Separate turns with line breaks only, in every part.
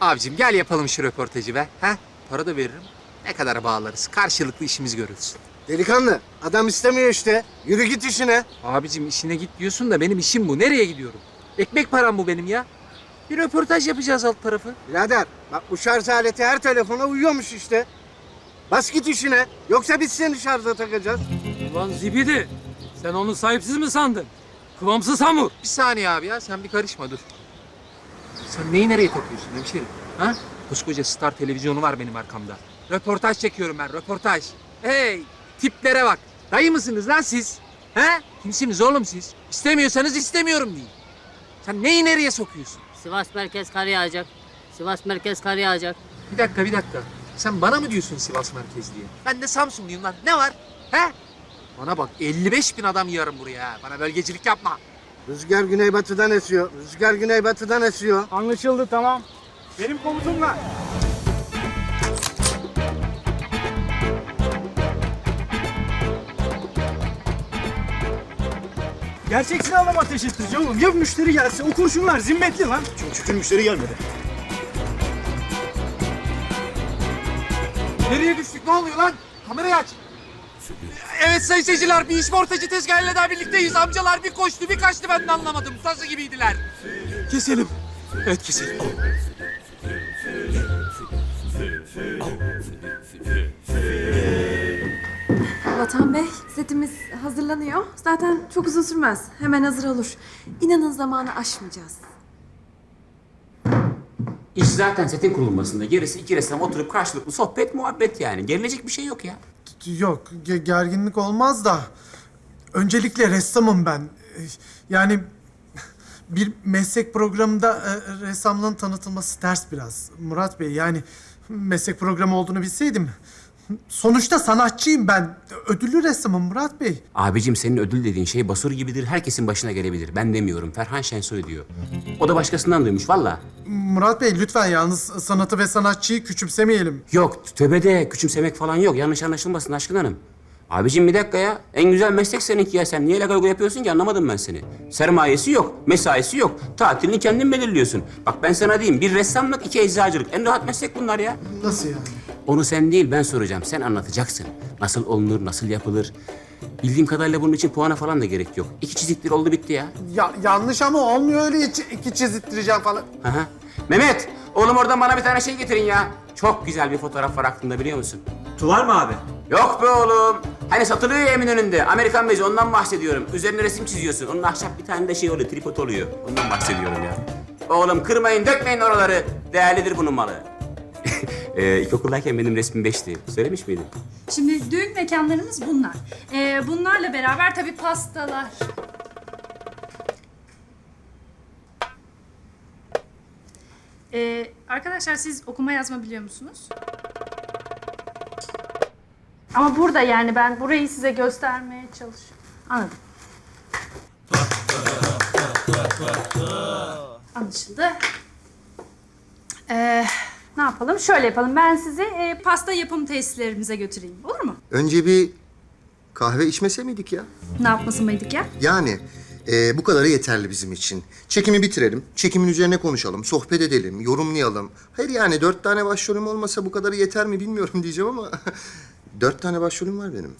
Abicim gel yapalım şu röportajı be. Ha? Para da veririm. Ne kadar bağlarız. Karşılıklı işimiz görülsün.
Delikanlı, adam istemiyor işte. Yürü git işine.
Abicim işine git diyorsun da benim işim bu. Nereye gidiyorum? Ekmek param bu benim ya. Bir röportaj yapacağız alt tarafı.
Birader, bak bu şarj aleti her telefona uyuyormuş işte. Bas git işine. Yoksa biz seni şarja takacağız.
Ulan zibidi. Sen onu sahipsiz mi sandın? Kıvamsız hamur.
Bir saniye abi ya sen bir karışma dur. Sen neyi nereye takıyorsun hemşerim? Ha? Koskoca star televizyonu var benim arkamda. Röportaj çekiyorum ben röportaj. Hey tiplere bak. Dayı mısınız lan siz? Ha? Kimsiniz oğlum siz? İstemiyorsanız istemiyorum deyin. Sen neyi nereye sokuyorsun?
Sivas merkez kar yağacak. Sivas merkez kar yağacak.
Bir dakika bir dakika. Sen bana mı diyorsun Sivas merkez diye? Ben de Samsunluyum lan. Ne var? He? Bana bak 55 bin adam yarım buraya. ha. Bana bölgecilik yapma.
Rüzgar güneybatıdan esiyor. Rüzgar güneybatıdan esiyor.
Anlaşıldı tamam. Benim komutumla. Gerçek silahla ateş ettireceğim oğlum? Ya müşteri gelse o kurşunlar zimmetli lan. Çok şükür müşteri gelmedi.
Nereye düştük? Ne oluyor lan? Kamerayı aç. Evet sayın seyirciler bir işportacı tezgahıyla daha birlikteyiz. Amcalar bir koştu bir kaçtı ben de anlamadım. Sazı gibiydiler. Keselim. Evet keselim.
Vatan Bey, setimiz hazırlanıyor. Zaten çok uzun sürmez. Hemen hazır olur. İnanın zamanı aşmayacağız.
İş zaten setin kurulmasında. Gerisi iki ressam oturup karşılıklı sohbet, muhabbet yani. Gerilecek bir şey yok ya.
Yok, ge- gerginlik olmaz da. Öncelikle ressamım ben. Yani bir meslek programında e, ressamlığın tanıtılması ters biraz. Murat Bey yani meslek programı olduğunu bilseydim. Sonuçta sanatçıyım ben. Ödüllü ressamım Murat Bey.
Abicim senin ödül dediğin şey basur gibidir. Herkesin başına gelebilir. Ben demiyorum. Ferhan Şensoy diyor. O da başkasından duymuş valla.
Murat Bey lütfen yalnız sanatı ve sanatçıyı küçümsemeyelim.
Yok töbede küçümsemek falan yok. Yanlış anlaşılmasın aşkın hanım. Abicim bir dakika ya. En güzel meslek seninki ya. Sen niye legal yapıyorsun ki anlamadım ben seni. Sermayesi yok, mesaisi yok. Tatilini kendin belirliyorsun. Bak ben sana diyeyim. Bir ressamlık, iki eczacılık. En rahat meslek bunlar ya.
Nasıl yani?
Onu sen değil ben soracağım. Sen anlatacaksın. Nasıl olunur, nasıl yapılır. Bildiğim kadarıyla bunun için puana falan da gerek yok. İki çiziktir oldu bitti ya.
Ya yanlış ama olmuyor öyle iki, iki çizittireceğim falan.
Hı hı. Mehmet, oğlum oradan bana bir tane şey getirin ya. Çok güzel bir fotoğraf var aklında biliyor musun?
Tuvar mı abi?
Yok be oğlum. Hani satılıyor ya emin önünde. Amerikan bezi ondan bahsediyorum. Üzerine resim çiziyorsun. Onun ahşap bir tane de şey oluyor, tripod oluyor. Ondan bahsediyorum ya. Oğlum kırmayın, dökmeyin oraları. Değerlidir bunun malı. ee, ilkokuldayken benim resmim beşti. Söylemiş miydim?
Şimdi düğün mekanlarımız bunlar. Ee, bunlarla beraber tabii pastalar. Ee, arkadaşlar siz okuma yazma biliyor musunuz? Ama burada yani ben burayı size göstermeye çalışıyorum. Anladım. Anlaşıldı. Ee, ne yapalım? Şöyle yapalım. Ben sizi e, pasta yapım tesislerimize götüreyim. Olur mu?
Önce bir kahve içmese miydik ya?
Ne yapması mıydık ya?
Yani e, bu kadarı yeterli bizim için. Çekimi bitirelim, çekimin üzerine konuşalım, sohbet edelim, yorumlayalım. Hayır yani dört tane başrolüm olmasa bu kadarı yeter mi bilmiyorum diyeceğim ama... dört tane başrolüm var benim.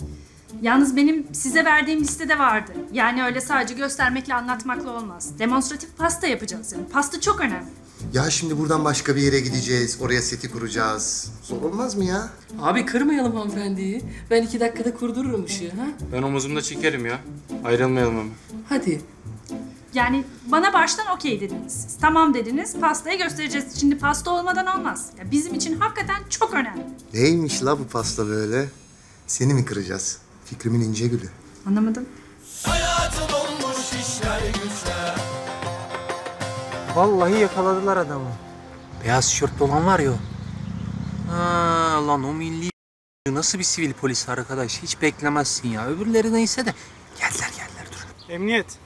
Yalnız benim size verdiğim listede vardı. Yani öyle sadece göstermekle anlatmakla olmaz. Demonstratif pasta yapacağız yani. Pasta çok önemli.
Ya şimdi buradan başka bir yere gideceğiz, oraya seti kuracağız. Zor olmaz mı ya?
Abi kırmayalım hanımefendiyi. Ben iki dakikada kurdururum ışığı ha.
Ben omuzumda çekerim ya. Ayrılmayalım ama.
Hadi.
Yani bana baştan okey dediniz. Siz Tamam dediniz. Pastayı göstereceğiz. Şimdi pasta olmadan olmaz. Ya bizim için hakikaten çok önemli.
Neymiş la bu pasta böyle? Seni mi kıracağız? Fikrimin ince gülü.
Anlamadım.
Vallahi yakaladılar adamı. Beyaz tişörtlü olan var ya o. Ha, lan o milli nasıl bir sivil polis arkadaş hiç beklemezsin ya. Öbürleri neyse de geldiler geldiler dur.
Emniyet.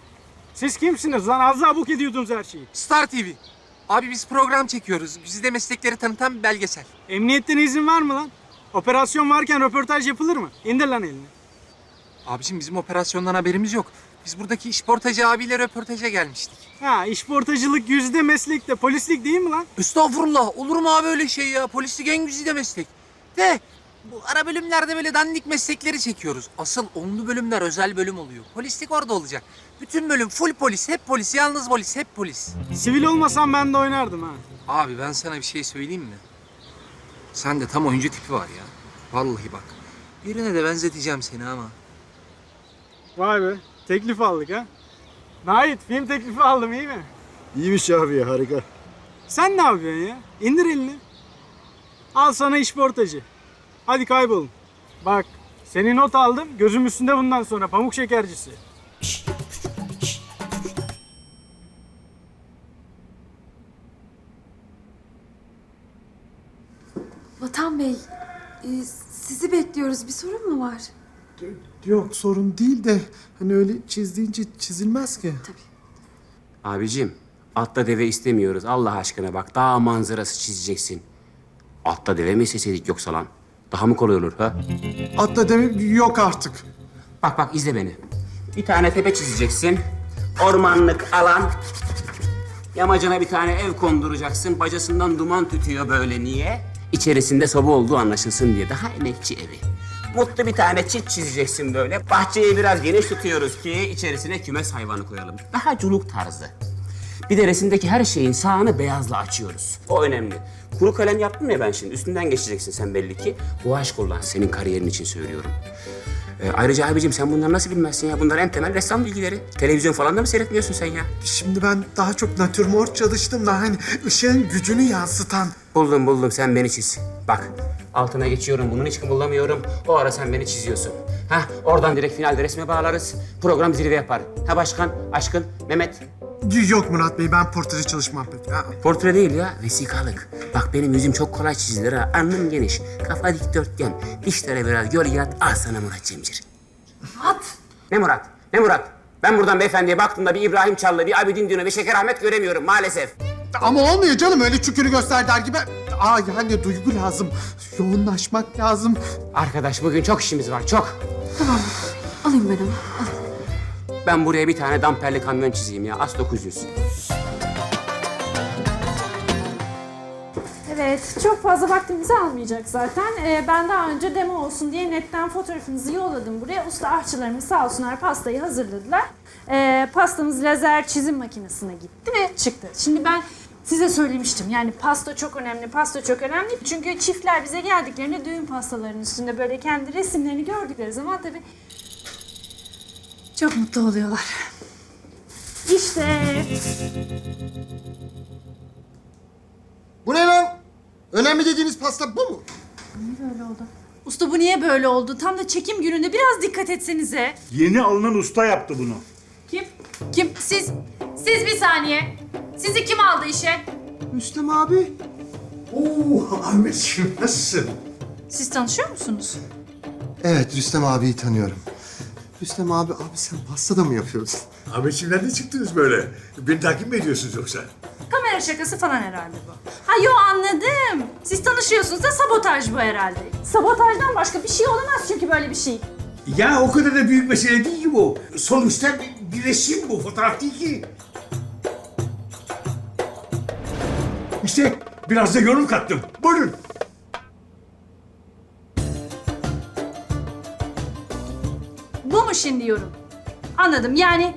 Siz kimsiniz lan? Az daha buk ediyordunuz her şeyi.
Star TV. Abi biz program çekiyoruz. Bizi de meslekleri tanıtan bir belgesel.
Emniyetten izin var mı lan? Operasyon varken röportaj yapılır mı? İndir lan elini.
Abicim bizim operasyondan haberimiz yok. Biz buradaki işportacı abiyle röportaja gelmiştik.
Ha işportacılık yüzde meslekte polislik değil mi lan?
Estağfurullah. Olur mu abi öyle şey ya? Polislik en güzide meslek. De bu ara bölümlerde böyle dandik meslekleri çekiyoruz. Asıl onlu bölümler özel bölüm oluyor. Polislik orada olacak. Bütün bölüm full polis, hep polis, yalnız polis, hep polis.
Sivil olmasam ben de oynardım ha.
Abi ben sana bir şey söyleyeyim mi? Sende tam oyuncu tipi var ya. Vallahi bak. Birine de benzeteceğim seni ama.
Vay be teklif aldık ha. Nait film teklifi aldım iyi mi?
İyiymiş abi ya harika.
Sen ne yapıyorsun ya? İndir elini. Al sana işportacı. Hadi kaybolun. Bak seni not aldım gözüm üstünde bundan sonra pamuk şekercisi.
Vatan Bey, e, sizi bekliyoruz. Bir sorun mu var?
Yok sorun değil de hani öyle çizdiğince çizilmez ki.
Abicim atla deve istemiyoruz Allah aşkına bak dağ manzarası çizeceksin. Atla deve mi isteseydik yoksa lan? Daha mı kolay olur ha?
Atla deve yok artık.
Bak bak izle beni. Bir tane tepe çizeceksin. Ormanlık alan. Yamacına bir tane ev konduracaksın. Bacasından duman tütüyor böyle niye? İçerisinde soba olduğu anlaşılsın diye. Daha emekçi evi. Mutlu bir tane çit çizeceksin böyle. Bahçeyi biraz geniş tutuyoruz ki içerisine kümes hayvanı koyalım. Daha culuk tarzı. Bir de resimdeki her şeyin sağını beyazla açıyoruz. O önemli. Kuru kalem yaptım ya ben şimdi. Üstünden geçeceksin sen belli ki. Bu aşk olan senin kariyerin için söylüyorum. Ee, ayrıca abicim sen bunları nasıl bilmezsin ya? Bunlar en temel ressam bilgileri. Televizyon falan da mı seyretmiyorsun sen ya?
Şimdi ben daha çok natürmort çalıştım da hani ışığın gücünü yansıtan.
Buldum buldum sen beni çiz. Bak altına geçiyorum bunun hiç kımıldamıyorum. O ara sen beni çiziyorsun. Hah oradan direkt finalde resme bağlarız. Program zirve yapar. Ha başkan, aşkın, Mehmet.
Yok Murat Bey ben portre çalışmam pek. Ha.
Portre değil ya, vesikalık. Bak benim yüzüm çok kolay çizilir ha. Alnım geniş, kafa dikdörtgen. Dişlere biraz gölge at, al sana Murat Cemcir.
Murat!
Ne Murat? Ne Murat? Ben buradan beyefendiye baktığımda bir İbrahim Çallı, bir Abidin Dino, bir Şeker Ahmet göremiyorum maalesef.
Ama olmuyor canım öyle çükürü göster der gibi. Aa yani duygu lazım. Yoğunlaşmak lazım.
Arkadaş bugün çok işimiz var, çok.
Alayım ben onu. Alayım.
Ben buraya bir tane damperli kamyon çizeyim ya, As 900.
Evet, çok fazla vaktimizi almayacak zaten. Ee, ben daha önce demo olsun diye netten fotoğrafınızı yolladım buraya. Usta aşçılarımız sağ olsunlar pastayı hazırladılar. Ee, pastamız lazer çizim makinesine gitti ve çıktı. Şimdi ben size söylemiştim yani pasta çok önemli, pasta çok önemli. Çünkü çiftler bize geldiklerinde düğün pastalarının üstünde böyle kendi resimlerini gördükleri zaman tabii çok mutlu oluyorlar. İşte
Bu ne lan? Önemli dediğiniz pasta bu mu?
Usta bu niye böyle oldu? Tam da çekim gününde biraz dikkat etsenize.
Yeni alınan usta yaptı bunu.
Kim? Kim? Siz. Siz bir saniye. Sizi kim aldı işe?
Müslüm abi.
Oo Ahmetciğim nasılsın?
Siz tanışıyor musunuz?
Evet Rüstem abiyi tanıyorum. Rüstem abi, abi sen pasta da mı yapıyorsun?
Ahmetciğim nerede çıktınız böyle? Beni takip mi ediyorsunuz yoksa?
Kamera şakası falan herhalde bu. Ha yo anladım. Siz tanışıyorsunuz da sabotaj bu herhalde. Sabotajdan başka bir şey olamaz çünkü böyle bir şey.
Ya o kadar da büyük mesele değil ki bu. Sonuçta bir, bir resim bu, fotoğraf değil ki. İşte biraz da yorum kattım. Buyurun.
Mu şimdi yorum? Anladım yani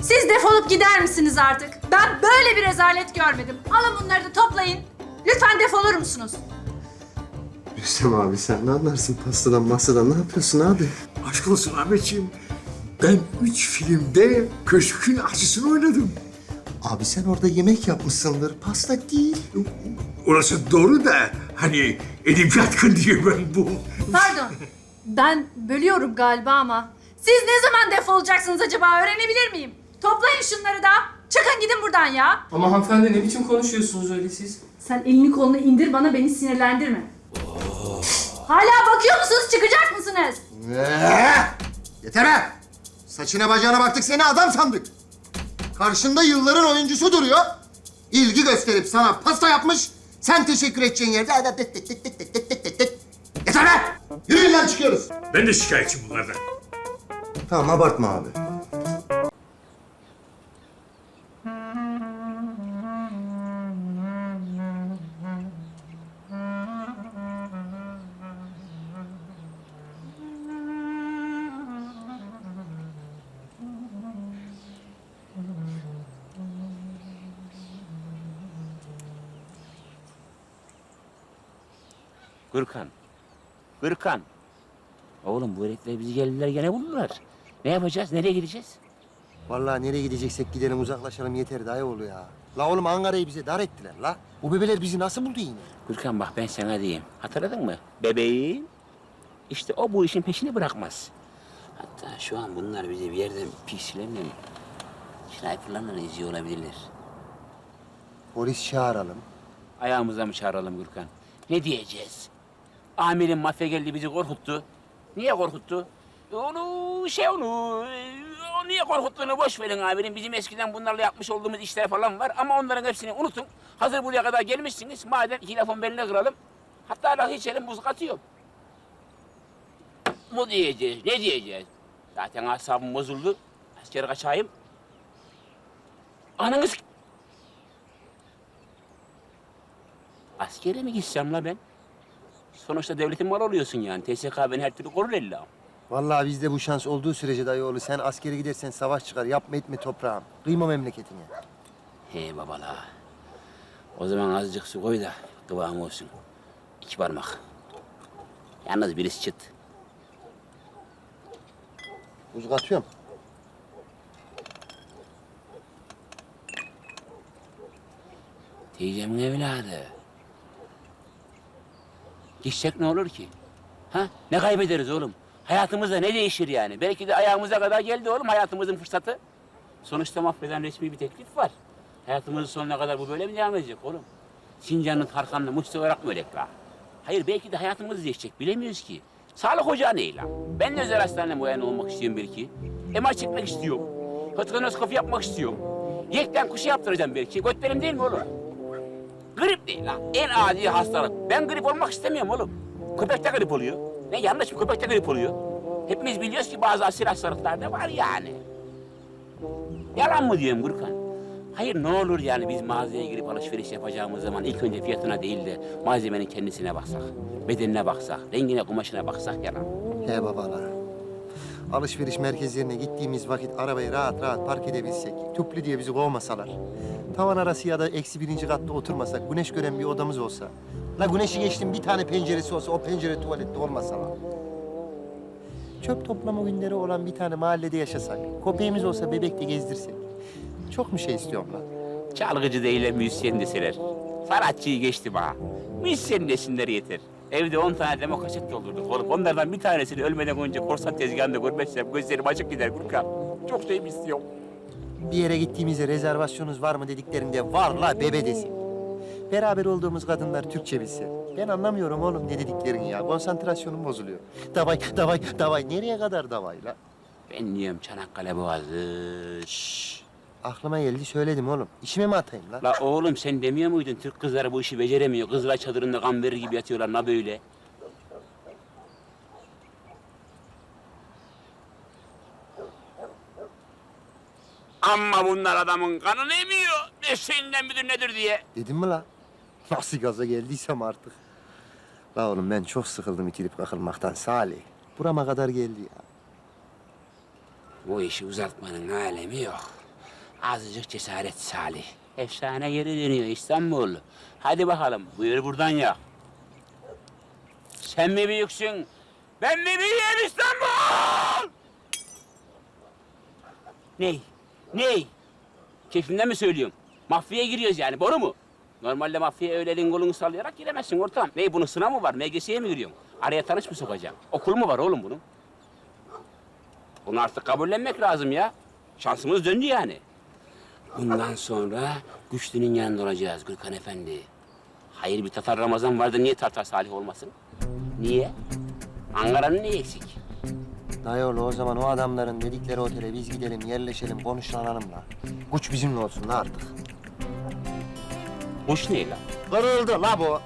siz defolup gider misiniz artık? Ben böyle bir rezalet görmedim. Alın bunları da toplayın. Lütfen defolur musunuz?
Rüstem abi sen ne anlarsın pastadan masadan ne yapıyorsun abi?
Aşk olsun Ahmetciğim. Ben üç filmde köşkün aşçısını oynadım.
Abi sen orada yemek yapmışsındır, pasta değil.
Orası doğru da hani elim yatkın diye ben bu.
Pardon. Ben bölüyorum galiba ama. Siz ne zaman defolacaksınız acaba öğrenebilir miyim? Toplayın şunları da. Çıkın gidin buradan ya.
Ama hanımefendi ne biçim konuşuyorsunuz öyle siz?
Sen elini kolunu indir bana beni sinirlendirme. Hala bakıyor musunuz? Çıkacak mısınız?
Ee, yeter be! Saçına bacağına baktık seni adam sandık. Karşında yılların oyuncusu duruyor. İlgi gösterip sana pasta yapmış. Sen teşekkür edeceğin yerde... Yeter be! yaptın. Yürüyün lan çıkıyoruz.
Ben de şikayetçi bunlardan.
Tamam abartma abi.
Gürkan, Gürkan. Oğlum bu herifler bizi geldiler gene buldular. Ne yapacağız? Nereye gideceğiz?
Vallahi nereye gideceksek gidelim uzaklaşalım yeter dayıoğlu ya. La oğlum Ankara'yı bize dar ettiler la. Bu bebeler bizi nasıl buldu yine?
Gürkan bak ben sana diyeyim. Hatırladın mı? Bebeğin. İşte o bu işin peşini bırakmaz. Hatta şu an bunlar bizi bir yerden pislerle, sniperlarla izliyor olabilirler.
Polis çağıralım.
Ayağımıza mı çağıralım Gürkan? Ne diyeceğiz? Amirim mafya geldi bizi korkuttu. Niye korkuttu? Onu şey onu o niye korkuttuğunu boş verin amirim. Bizim eskiden bunlarla yapmış olduğumuz işler falan var ama onların hepsini unutun. Hazır buraya kadar gelmişsiniz. Madem iki lafın beline kıralım. Hatta rakı içelim buz katıyorum. Bu diyeceğiz. Ne diyeceğiz? Zaten asabım bozuldu. Asker kaçayım. Ananız Askere mi gitsem la ben? Sonuçta devletin malı oluyorsun yani. TSK beni her türlü korur illa.
Vallahi bizde bu şans olduğu sürece dayıoğlu sen askere gidersen savaş çıkar. Yapma etme toprağım. Kıyma memleketine.
He babala. O zaman azıcık su koy da kıvamı olsun. İki parmak. Yalnız birisi çıt.
Buz katıyorum.
Teyzemin evladı. Gitsek ne olur ki? Ha? Ne kaybederiz oğlum? Hayatımızda ne değişir yani? Belki de ayağımıza kadar geldi oğlum hayatımızın fırsatı. Sonuçta mahveden resmi bir teklif var. Hayatımızın sonuna kadar bu böyle mi devam edecek oğlum? Sincan'ın Tarkan'la Mustafa olarak mı öylek la? Hayır belki de hayatımız değişecek bilemiyoruz ki. Sağlık ocağı ne la? Ben de özel hastanede muayene olmak istiyorum belki. MR çekmek istiyorum. Patolonoskopi yapmak istiyorum. Yekten kuşu yaptıracağım belki. Götlerim değil mi oğlum? Grip değil lan. En adi hastalık. Ben grip olmak istemiyorum oğlum. Köpek de grip oluyor. Ne yanlış mı? Köpek de grip oluyor. Hepimiz biliyoruz ki bazı asil hastalıklar da var yani. Yalan mı diyorum Gürkan? Hayır ne olur yani biz mağazaya girip alışveriş yapacağımız zaman ilk önce fiyatına değil de malzemenin kendisine baksak. Bedenine baksak, rengine, kumaşına baksak yalan.
He babalar. Alışveriş merkezlerine gittiğimiz vakit arabayı rahat rahat park edebilsek, tüplü diye bizi kovmasalar, tavan arası ya da eksi birinci katta oturmasak, güneş gören bir odamız olsa, la güneşi geçtim bir tane penceresi olsa, o pencere tuvalette olmasa la. Çöp toplama günleri olan bir tane mahallede yaşasak, köpeğimiz olsa bebekte gezdirsek. Çok mu şey istiyorum lan?
Çalgıcı değil de müzisyen deseler. Sanatçıyı geçtim ha. Müzisyen desinler yeter. Evde on tane demo kaset doldurduk oğlum. Onlardan bir tanesini ölmeden önce korsan tezgahında görmezsem gözlerim açık gider Gürkan. Çok şey mi istiyorum?
Bir yere gittiğimizde rezervasyonunuz var mı dediklerinde var la bebe desin. Beraber olduğumuz kadınlar Türkçe bilse. Ben anlamıyorum oğlum ne dediklerini ya. Konsantrasyonum bozuluyor. Davay, davay, davay. Nereye kadar davay la?
Ben diyorum Çanakkale Boğazı.
Şşş. Aklıma geldi söyledim oğlum. İşime mi atayım la?
La oğlum sen demiyor muydun Türk kızları bu işi beceremiyor. Kızlar çadırında kan verir gibi yatıyorlar na böyle. Ama bunlar adamın kanını emiyor. Mesleğinden midir nedir diye.
Dedim mi la? Nasıl gaza geldiysem artık. La oğlum ben çok sıkıldım itilip kakılmaktan Salih. Burama kadar geldi ya.
Bu işi uzatmanın alemi yok. Azıcık cesaret Salih. Efsane geri dönüyor İstanbul. Hadi bakalım buyur buradan ya. Sen mi büyüksün? Ben mi büyüğüm İstanbul? Ney? Ney? Keyfimden mi söylüyorum? Mafyaya giriyoruz yani, boru mu? Normalde mafyaya öyle elin kolunu sallayarak giremezsin ortam. Ney bunun sınav mı var? MGS'ye mi giriyorsun? Araya tanış mı sokacağım? Okul mu var oğlum bunun? Bunu artık kabullenmek lazım ya. Şansımız döndü yani. Bundan sonra güçlünün yanında olacağız Gürkan Efendi. Hayır bir Tatar Ramazan vardı, niye Tatar Salih olmasın? Niye? Ankara'nın ne eksik?
Dayıoğlu o zaman o adamların dedikleri otele biz gidelim, yerleşelim, konuşlanalım la. Güç bizimle olsun la artık.
Hoş ne lan?
Kırıldı la bu.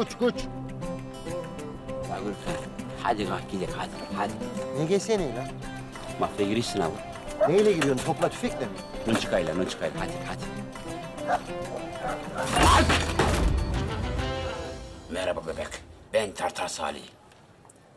Güç, güç.
Ya Gürkan, hadi kalk gidelim hadi, hadi.
Ne gesene la?
Mafya giriş sınavı.
Neyle giriyorsun? Topla tüfekle mi?
Nunçukayla, nunçukayla, hadi, hadi. Merhaba bebek, ben Tartar Salih.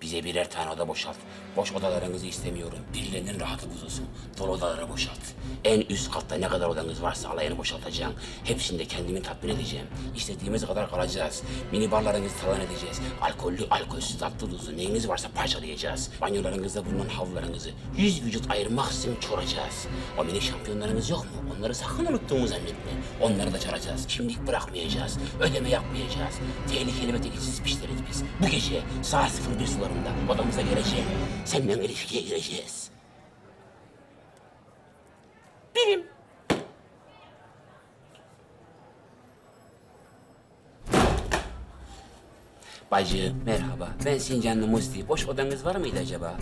Bize birer tane oda boşalt. Boş odalarınızı istemiyorum. Birilerinin rahatı bozulsun. Dolu odaları boşalt. En üst katta ne kadar odanız varsa alayını boşaltacağım. Hepsini de kendimi tatmin edeceğim. İstediğimiz kadar kalacağız. Mini barlarınızı talan edeceğiz. Alkollü, alkolsüz, tatlı tuzlu neyiniz varsa parçalayacağız. Banyolarınızda bulunan havlularınızı yüz vücut ayırmaksızın çoracağız. O mini şampiyonlarımız yok mu? Onları sakın unuttuğumu zannetme. Onları da çaracağız. Kimlik bırakmayacağız. Ödeme yapmayacağız. Tehlikeli ve tekilsiz pişleriz biz. Bu gece saat 01 sularında odamıza geleceğim. Seninle ilişkiye gireceğiz. Benim. Bacı merhaba. Ben Sincanlı Musti. Boş odanız var mıydı acaba?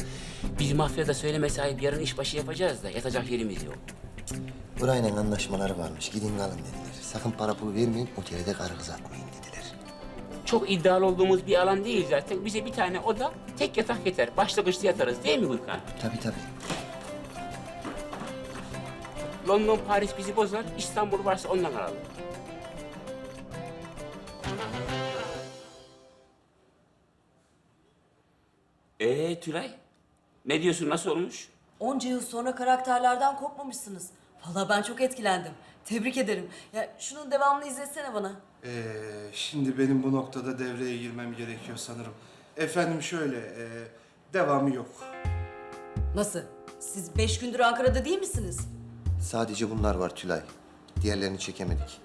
Biz mafyada söyleme sahip yarın işbaşı yapacağız da yatacak yerimiz yok.
Burayla anlaşmaları varmış. Gidin kalın dediler. Sakın para pul vermeyin, otelde karı kız atmayın dediler.
Çok iddialı olduğumuz bir alan değil zaten. Bize bir tane oda, tek yatak yeter. Başlangıçta yatarız değil mi Gürkan?
Tabii tabii.
London, Paris bizi bozar. İstanbul varsa ondan alalım. Ee Tülay, ne diyorsun? Nasıl olmuş?
Onca yıl sonra karakterlerden kopmamışsınız. Vallahi ben çok etkilendim. Tebrik ederim. Ya şunun devamını izletsene bana.
Ee, şimdi benim bu noktada devreye girmem gerekiyor sanırım. Efendim şöyle, e, devamı yok.
Nasıl? Siz beş gündür Ankara'da değil misiniz?
Sadece bunlar var Tülay. Diğerlerini çekemedik.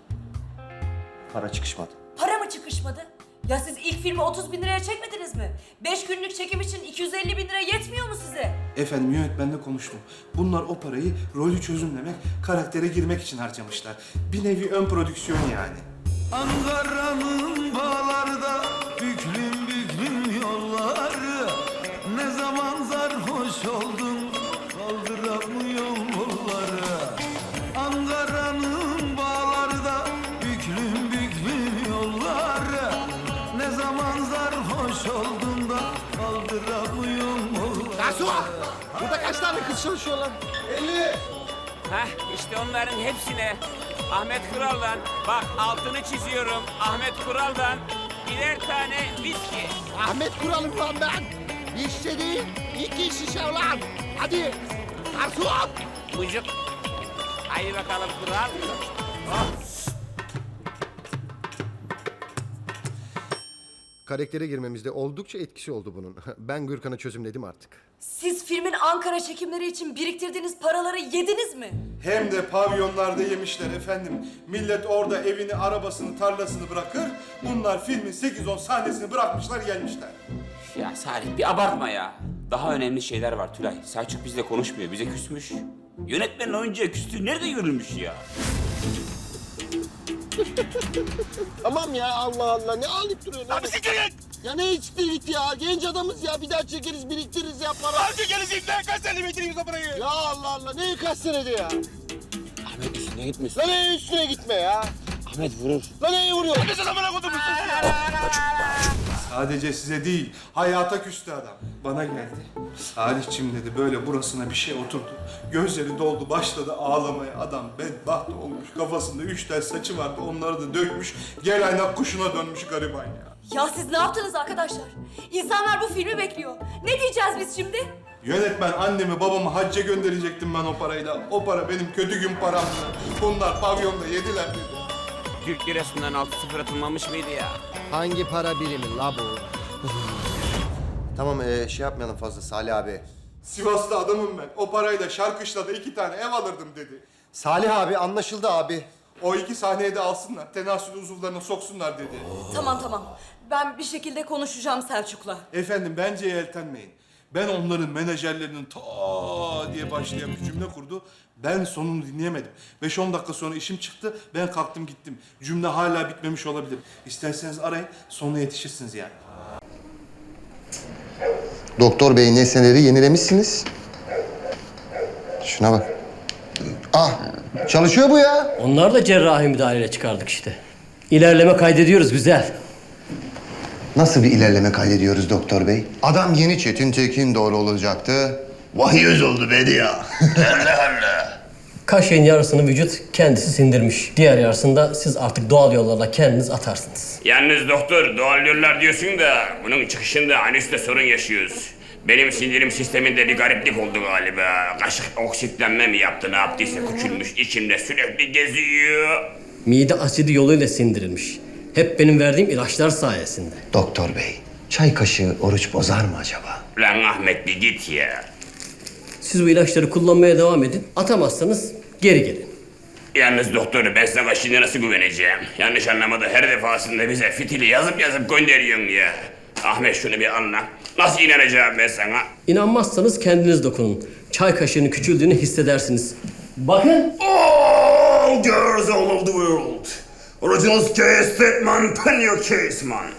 Para çıkışmadı.
Para mı çıkışmadı? Ya siz ilk filmi 30 bin liraya çekmediniz mi? Beş günlük çekim için 250 bin lira yetmiyor mu size?
Efendim yönetmenle konuştum. Bunlar o parayı rolü çözümlemek, karaktere girmek için harcamışlar. Bir nevi ön prodüksiyon yani.
Ankara'nın bağlarda büklüm büklüm yolları Ne zaman sarhoş oldum
Kız çalışıyor lan?
Heh, işte onların hepsine Ahmet Kural'dan, bak altını çiziyorum, Ahmet Kural'dan birer tane viski.
Ahmet Kural'ım lan ben. Bir şişe değil, iki şişe ulan. Hadi. Garson.
Mucuk. Haydi bakalım Kural.
Karaktere girmemizde oldukça etkisi oldu bunun. Ben Gürkan'ı çözümledim artık.
Siz filmin Ankara çekimleri için biriktirdiğiniz paraları yediniz mi?
Hem de pavyonlarda yemişler efendim. Millet orada evini, arabasını, tarlasını bırakır. Bunlar filmin 8-10 sahnesini bırakmışlar gelmişler.
Ya Salih bir abartma ya. Daha önemli şeyler var Tülay. Selçuk bizle konuşmuyor, bize küsmüş. Yönetmenin oyuncuya küstüğü nerede görülmüş ya?
Tamam ya Allah Allah ne alıp duruyorsun? Abi Ya ne içti git ya? Genç adamız ya. Bir daha çekeriz biriktiririz ya para. Abi çekeriz ilk kaç sene bitireyim o parayı? Ya Allah Allah ne kaç senede ya?
Ahmet üstüne gitmesin.
Lan ne üstüne gitme ya?
Ahmet vurur.
Lan neyi vuruyor?
Sadece size değil, hayata küstü adam. Bana geldi. Salihçim dedi, böyle burasına bir şey oturdu. Gözleri doldu, başladı ağlamaya. Adam bedbaht olmuş, kafasında üç tel saçı vardı, onları da dökmüş. Gel aynak kuşuna dönmüş gariban ya.
Ya siz ne yaptınız arkadaşlar? İnsanlar bu filmi bekliyor. Ne diyeceğiz biz şimdi?
Yönetmen annemi babamı hacca gönderecektim ben o parayla. O para benim kötü gün paramdı. Bunlar pavyonda yediler dedi.
Türk lirasından 6-0 atılmamış mıydı ya?
Hangi para birimi la bu? tamam ee, şey yapmayalım fazla Salih abi.
Sivaslı adamım ben. O parayla Şarkışla'da iki tane ev alırdım dedi.
Salih abi anlaşıldı abi.
O iki sahneyi de alsınlar, tenasül uzuvlarına soksunlar dedi.
Tamam tamam. Ben bir şekilde konuşacağım Selçuk'la.
Efendim bence yeltenmeyin. Ben onların menajerlerinin ta diye başlayan bir cümle kurdu. Ben sonunu dinleyemedim. 5-10 dakika sonra işim çıktı. Ben kalktım gittim. Cümle hala bitmemiş olabilir. İsterseniz arayın. Sonuna yetişirsiniz yani.
Doktor bey nesneleri yenilemişsiniz. Şuna bak. Ah çalışıyor bu ya.
Onlar da cerrahi müdahaleyle çıkardık işte. İlerleme kaydediyoruz güzel.
Nasıl bir ilerleme kaydediyoruz doktor bey? Adam yeni Çetin Tekin doğru olacaktı. Vahiy öz oldu bedi ya.
Kaşığın yarısını vücut kendisi sindirmiş. Diğer yarısını da siz artık doğal yollarla kendiniz atarsınız.
Yalnız doktor doğal yollar diyorsun da bunun çıkışında anüste sorun yaşıyoruz. Benim sindirim sisteminde bir gariplik oldu galiba. Kaşık oksitlenme mi yaptı ne yaptıysa küçülmüş içimde sürekli geziyor.
Mide asidi yoluyla sindirilmiş. Hep benim verdiğim ilaçlar sayesinde.
Doktor bey, çay kaşığı oruç bozar mı acaba?
Lan Ahmet bir git ya.
Siz bu ilaçları kullanmaya devam edin. Atamazsanız geri gelin.
Yalnız doktor ben sana şimdi nasıl güveneceğim? Yanlış anlamadı her defasında bize fitili yazıp yazıp gönderiyorsun ya. Ahmet şunu bir anla. Nasıl inanacağım ben sana?
İnanmazsanız kendiniz dokunun. Çay kaşığının küçüldüğünü hissedersiniz. Bakın.
All girls all over the world. Original case statement, pen your case, man.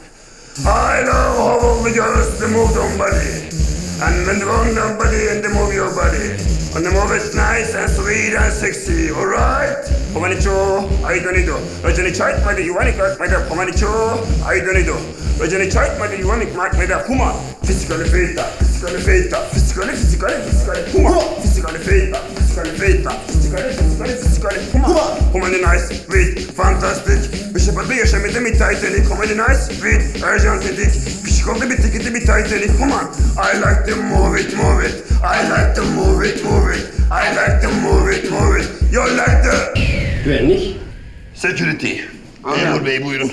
I know how all the girls move their body. And when wrong nobody and then move your body. On the move it's nice and sweet and sexy, alright? 어머니초, 아이돌이도. 여전히 차이트 마디 유아니까 마디아 어머니초, 아이돌이도. 여전히 차이트 마디 유아니까 마디아 후마. Physically fit, physically fit, physically, physically, physically, 후마. Physically fit, physically fit, physically, physically, physically, Come on, nice, sweet, fantastic. Bishop Abbey, Shemidemi Come on, nice, sweet, urgent, dick. Oldu bir tiketi bir Titanic. Come on. I like to move it, move it. I like to move it, move it. I like to move it, move it. You like the...
Güvenlik.
Security. Memur bey buyurun.